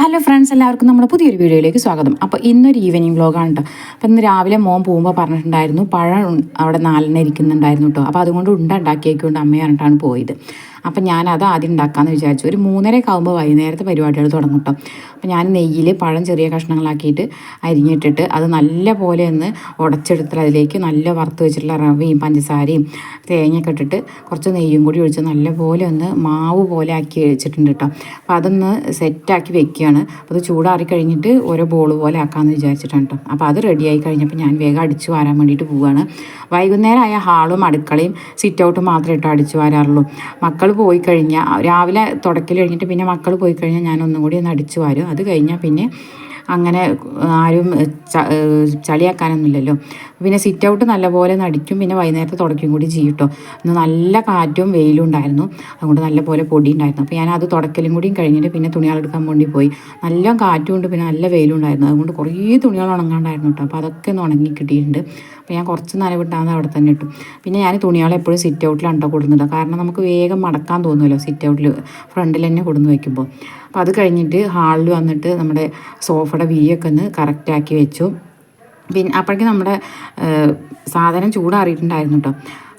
Hello friends എല്ലാവർക്കും നമ്മുടെ പുതിയൊരു വീഡിയോയിലേക്ക് സ്വാഗതം. അപ്പോൾ ഇന്നൊരു ഈവനിങ് വ്ലോഗാണ് കേട്ടോ അപ്പോൾ ഇന്ന് രാവിലെ മോൻ പോകുമ്പോൾ പറഞ്ഞിട്ടുണ്ടായിരുന്നു പഴം അവിടെ നാലെണ്ണം ഇരിക്കുന്നുണ്ടായിരുന്നു കേട്ടോ അപ്പോൾ അതുകൊണ്ട് ഉണ്ട ഉണ്ടാക്കിയേക്കൊണ്ട് അമ്മ പറഞ്ഞിട്ടാണ് പോയത്. അപ്പം ഞാനത് ആദ്യം ഉണ്ടാക്കാമെന്ന് വിചാരിച്ചു. ഒരു മൂന്നരയൊക്കെ ആകുമ്പോൾ വൈകുന്നേരത്തെ പരിപാടികൾ തുടങ്ങും കേട്ടോ അപ്പം ഞാൻ നെയ്യിൽ പഴം ചെറിയ കഷ്ണങ്ങളാക്കിയിട്ട് അരിഞ്ഞിട്ടിട്ട് അത് നല്ല പോലെ ഒന്ന് ഉടച്ചെടുത്തിട്ട് അതിലേക്ക് നല്ല വറുത്ത് വെച്ചിട്ടുള്ള റവയും പഞ്ചസാരയും തേങ്ങയൊക്കെ ഇട്ടിട്ട് കുറച്ച് നെയ്യും കൂടി ഒഴിച്ച് നല്ല പോലെ ഒന്ന് മാവ് പോലെ ആക്കി വെച്ചിട്ടുണ്ട് കേട്ടോ അപ്പോൾ അതൊന്ന് സെറ്റാക്കി വെക്കുകയാണ് അപ്പോൾ അത് ചൂടാറി കഴിഞ്ഞിട്ട് ഓരോ ബോൾ പോലെ ആക്കാമെന്ന് വിചാരിച്ചിട്ടാണ് കേട്ടോ അപ്പോൾ അത് റെഡിയായി കഴിഞ്ഞപ്പോൾ ഞാൻ വേഗം അടിച്ച് വാരാൻ വേണ്ടിയിട്ട് പോവുകയാണ് വൈകുന്നേരം ആയ ഹാളും അടുക്കളയും സിറ്റ് ഔട്ടും മാത്രമേ ഇട്ട് അടിച്ചു വാരാറുള്ളൂ. മക്കൾ പോയി കഴിഞ്ഞാൽ രാവിലെ തുടക്കൽ കഴിഞ്ഞിട്ട് പിന്നെ മക്കൾ പോയി കഴിഞ്ഞാൽ ഞാൻ ഒന്നും കൂടി ഒന്ന് അടിച്ച് വാരും. അത് കഴിഞ്ഞാൽ പിന്നെ അങ്ങനെ ആരും ചളിയാക്കാനൊന്നുമില്ലല്ലോ. പിന്നെ സിറ്റ് ഔട്ട് നല്ലപോലെ നടിക്കും പിന്നെ വൈകുന്നേരത്തെ തുടയ്ക്കും കൂടി ചെയ്യും കേട്ടോ ഇന്ന് നല്ല കാറ്റും വെയിലും ഉണ്ടായിരുന്നു. അതുകൊണ്ട് നല്ലപോലെ പൊടി ഉണ്ടായിരുന്നു. അപ്പോൾ ഞാൻ അത് തുടക്കലും കൂടിയും കഴിഞ്ഞിട്ട് പിന്നെ തുണികളെടുക്കാൻ വേണ്ടി പോയി. നല്ല കാറ്റും ഉണ്ട് പിന്നെ നല്ല വെയിലും ഉണ്ടായിരുന്നു. അതുകൊണ്ട് കുറേ തുണികൾ ഉണങ്ങാണ്ടായിരുന്നു കേട്ടോ അപ്പോൾ അതൊക്കെ ഒന്ന് ഉണങ്ങി കിട്ടിയിട്ടുണ്ട്. അപ്പോൾ ഞാൻ കുറച്ച് നനവിട്ടാന്ന് അവിടെ തന്നെ ഇട്ടു. പിന്നെ ഞാൻ തുണികൾ എപ്പോഴും സിറ്റ് ഔട്ടിലാണ് കേട്ടോ കൊടുക്കുന്നത്. കാരണം നമുക്ക് വേഗം മടക്കാൻ തോന്നുമല്ലോ സിറ്റ് ഔട്ടിൽ ഫ്രണ്ടിൽ തന്നെ കൊടുന്ന് വെക്കുമ്പോൾ. അപ്പോൾ അത് കഴിഞ്ഞിട്ട് ഹാളിൽ വന്നിട്ട് നമ്മുടെ സോഫയുടെ വീയൊക്കെ ഒന്ന് കറക്റ്റാക്കി വെച്ചു. പിന്നെ അപ്പോഴേക്കും നമ്മുടെ സാധനം ചൂടാറിയിട്ടുണ്ടായിരുന്നു കേട്ടോ.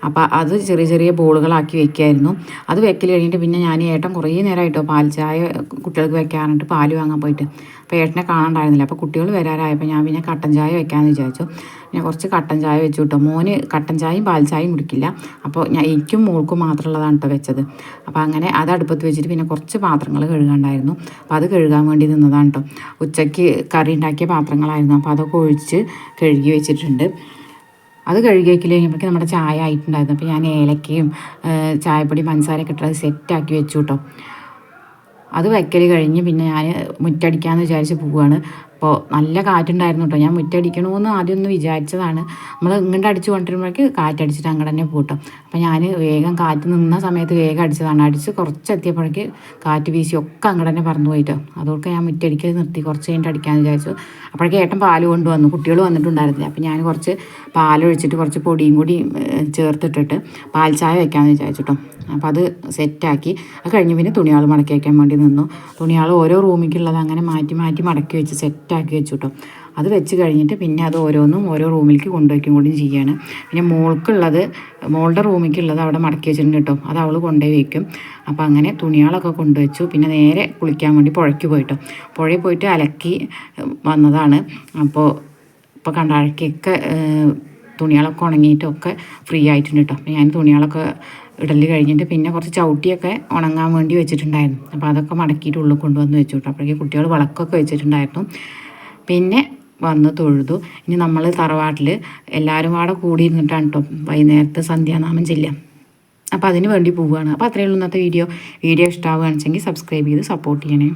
അപ്പോൾ അത് ചെറിയ ചെറിയ ബോളുകളാക്കി വെക്കായിരുന്നു. അത് വെക്കൽ കഴിഞ്ഞിട്ട് പിന്നെ ഞാൻ ഏട്ടൻ കുറേ നേരമായിട്ടോ പാൽ ചായ കുട്ടികൾക്ക് വെക്കാറുണ്ട് പാൽ വാങ്ങാൻ പോയിട്ട്. അപ്പോൾ ഏട്ടനെ കാണാണ്ടായിരുന്നില്ല. അപ്പോൾ കുട്ടികൾ വരാറായപ്പോൾ ഞാൻ പിന്നെ കട്ടൻ ചായ വെക്കാമെന്ന് വിചാരിച്ചു. ഞാൻ കുറച്ച് കട്ടൻ ചായ വെച്ചു കേട്ടോ മോന് കട്ടൻ ചായയും പാൽ ചായയും കുടിക്കില്ല. അപ്പോൾ ഞാൻ എനിക്കും മോൾക്കും മാത്രമുള്ളതാണ് കേട്ടോ വെച്ചത്. അപ്പോൾ അങ്ങനെ അത് അടുപ്പത്ത് വെച്ചിട്ട് പിന്നെ കുറച്ച് പാത്രങ്ങൾ കഴുകാണ്ടായിരുന്നു. അപ്പോൾ അത് കഴുകാൻ വേണ്ടി നിന്നതാണ് കേട്ടോ ഉച്ചയ്ക്ക് കറി ഉണ്ടാക്കിയ പാത്രങ്ങളായിരുന്നു. അപ്പോൾ അതൊക്കെ ഒഴിച്ച് കഴുകി വെച്ചിട്ടുണ്ട്. അത് കഴുകി വെക്കൽ കഴിഞ്ഞപ്പോഴേക്കും നമ്മുടെ ചായ ആയിട്ടുണ്ടായിരുന്നു. അപ്പോൾ ഞാൻ ഏലക്കയും ചായപ്പൊടി പഞ്ചസാരയൊക്കെ ഇട്ടത് സെറ്റാക്കി വെച്ചു കേട്ടോ അത് വയ്ക്കൽ കഴിഞ്ഞ് പിന്നെ ഞാൻ മുറ്റടിക്കാമെന്ന് വിചാരിച്ച് പോവുകയാണ് അപ്പോൾ നല്ല കാറ്റുണ്ടായിരുന്നു കേട്ടോ ഞാൻ മുറ്റടിക്കണമെന്ന് ആദ്യം ഒന്ന് വിചാരിച്ചതാണ്. നമ്മൾ ഇങ്ങോട്ട് അടിച്ച് കൊണ്ടുവരുമ്പോഴേക്ക് കാറ്റടിച്ചിട്ട് അങ്ങോട്ട് തന്നെ പൂട്ടും. അപ്പോൾ ഞാൻ വേഗം കാറ്റ് നിന്ന സമയത്ത് വേഗം അടിച്ചതാണ്. അടിച്ച് കുറച്ച് എത്തിയപ്പോഴേക്ക് കാറ്റ് വീശി ഒക്കെ അങ്ങോട്ട് തന്നെ പറന്നു പോയിട്ടോ അതുകൊണ്ട് ഞാൻ മുറ്റടിക്കൽ നിർത്തി. കുറച്ച് കഴിഞ്ഞിട്ട് അടിക്കാമെന്ന് വിചാരിച്ചു. അപ്പോഴേക്ക് ഏട്ടൻ പാൽ കൊണ്ടുവന്നു. കുട്ടികൾ വന്നിട്ടുണ്ടായിരുന്നില്ല. അപ്പോൾ ഞാൻ കുറച്ച് പാലൊഴിച്ചിട്ട് കുറച്ച് പൊടിയും കൂടി ചേർത്തിട്ടിട്ട് പാൽ ചായ വെക്കാമെന്ന് വിചാരിച്ചു കേട്ടോ അപ്പോൾ അത് സെറ്റാക്കി. അത് കഴിഞ്ഞ് പിന്നെ തുണിയാൾ മടക്കി വയ്ക്കാൻ വേണ്ടി നിന്നു. തുണിയാൾ ഓരോ റൂമിലേക്കുള്ളത് അങ്ങനെ മാറ്റി മാറ്റി മടക്കി വെച്ച് സെറ്റാക്കി വെച്ചു കേട്ടോ അത് വെച്ച് കഴിഞ്ഞിട്ട് പിന്നെ അത് ഓരോന്നും ഓരോ റൂമിലേക്ക് കൊണ്ടുവയ്ക്കും കൂടി ചെയ്യാണ്. പിന്നെ മോൾക്കുള്ളത് മോളുടെ റൂമിലേക്കുള്ളത് അവിടെ മടക്കി വെച്ചിട്ടുണ്ട് കേട്ടോ അത് അവൾ കൊണ്ടുപോയി വയ്ക്കും അപ്പോൾ അങ്ങനെ തുണികളൊക്കെ കൊണ്ടുവച്ചു. പിന്നെ നേരെ കുളിക്കാൻ വേണ്ടി പുഴയ്ക്ക് പോയിട്ടോ പുഴയിൽ പോയിട്ട് അലക്കി വന്നതാണ്. അപ്പോൾ ഇപ്പോൾ കണ്ട അഴക്കൊക്കെ തുണികളൊക്കെ ഉണങ്ങിയിട്ടൊക്കെ ഫ്രീ ആയിട്ടുണ്ട് കേട്ടോ ഞാൻ തുണികളൊക്കെ ഇടൽ കഴിഞ്ഞിട്ട് പിന്നെ കുറച്ച് ചവിട്ടിയൊക്കെ ഉണങ്ങാൻ വേണ്ടി വെച്ചിട്ടുണ്ടായിരുന്നു. അപ്പോൾ അതൊക്കെ മടക്കിയിട്ട് ഉള്ളിൽ കൊണ്ടുവന്ന് വെച്ചു കേട്ടോ അപ്പോഴേക്കും കുട്ടികൾ വിളക്കൊക്കെ വെച്ചിട്ടുണ്ടായിരുന്നു. പിന്നെ വന്ന് തൊഴുതു. ഇനി നമ്മൾ തറവാട്ടിൽ എല്ലാവരും കൂടെ കൂടി ഇരുന്നിട്ടാണ് കേട്ടോ വൈകുന്നേരത്തെ സന്ധ്യാനാമം ചെല്ലാം അപ്പോൾ അതിന് വേണ്ടി പോവുകയാണ്. അപ്പോൾ അത്രയേ ഉള്ളൂ ഇന്നത്തെ വീഡിയോ. വീഡിയോ ഇഷ്ടമാവുകയാണെന്ന് വെച്ചെങ്കിൽ സബ്സ്ക്രൈബ് ചെയ്ത് സപ്പോർട്ട് ചെയ്യണേ.